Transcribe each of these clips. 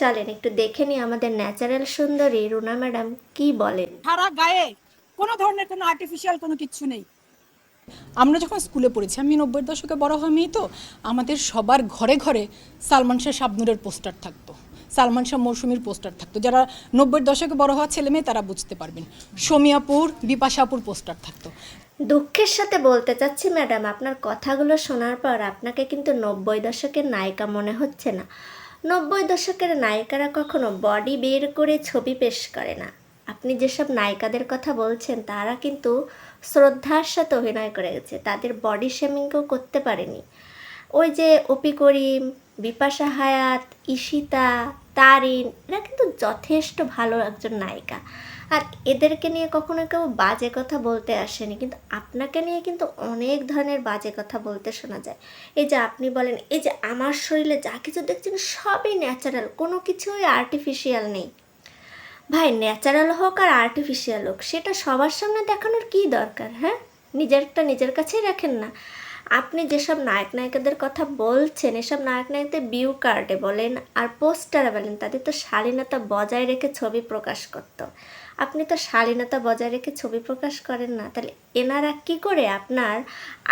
চলেন একটু দেখে নিই আমাদের ন্যাচারাল সুন্দরী রুনা ম্যাডাম কি বলেন। সারা গায়ে কোনো ধরনের কোনো আর্টিফিশিয়াল কোনো কিছু নেই। আমরা যখন স্কুলে পড়েছি আমি নব্বই দশকে বড় হয়নি তো আমাদের সবার ঘরে ঘরে সালমান শাহ শাবনুরের পোস্টার থাকতো। সালমান শাহ মৌসুমীর পোস্টার থাকতো। যারা নব্বই দশকে বড় হওয়া ছেলে মেয়ে তারা বুঝতে পারবেন। সোমিয়াপুর বিপাশাপুর পোস্টার থাকতো। দুঃখের সাথে বলতে চাচ্ছি ম্যাডাম আপনার কথাগুলো শোনার পর আপনাকে কিন্তু নব্বই দশকের নায়িকা মনে হচ্ছে না। নব্বই দশকের নায়িকারা কখনো বডি বের করে ছবি পেশ করে না। আপনি যেসব নায়িকাদের কথা বলছেন, তারা কিন্তু শ্রদ্ধার সাথে অভিনয় করে গেছে তাদের বডি শেমিংকেও করতে পারেনি। ওই যে অপি করিম, বিপাশা হায়াত, ঈশিতা তারিন, এরা কিন্তু যথেষ্ট ভালো একজন নায়িকা। আর এদেরকে নিয়ে কখনো কেউ বাজে কথা বলতে আসেনি, কিন্তু আপনাকে নিয়ে কিন্তু অনেক ধরনের বাজে কথা বলতে শোনা যায়। এই যে আপনি বলেন, এই যে আমার শরীরে যা কিছু দেখছেন সবই ন্যাচারাল কোনো কিছুই আর্টিফিশিয়াল নেই। ভাই ন্যাচারাল হোক আর আর্টিফিশিয়াল হোক, সেটা সবার সামনে দেখানোর কী দরকার হ্যাঁ? নিজেরটা নিজের কাছেই রাখেন না। আপনি যেসব নায়ক নায়িকাদের কথা বলছেন, এসব নায়ক নায়িকাদের বিউ কার্ডে বলেন আর পোস্টারে বলেন, তাদের তো শালীনতা বজায় রেখে ছবি প্রকাশ করত। আপনি তো শালীনতা বজায় রেখে ছবি প্রকাশ করেন না, তাহলে এনারা কি করে আপনার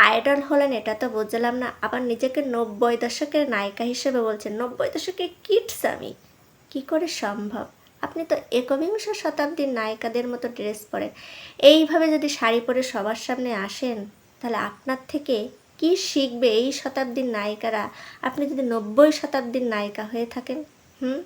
আইডল হলেন এটা তো বুঝলাম না, আবার নিজেকে নব্বই দশকের নায়িকা হিসেবে বলছেন, নব্বই দশকে কিটস আমি। কি করে সম্ভব? আপনি তো একবিংশ শতাব্দীর নায়িকাদের মতো ড্রেস পরেন। এইভাবে যদি শাড়ি পরে সবার সামনে আসেন, তাহলে আপনার থেকে কি শিখবে এই শতাব্দীর নায়িকারা? আপনি যদি নব্বই শতাব্দীর নায়িকা হয়ে থাকেন হুম?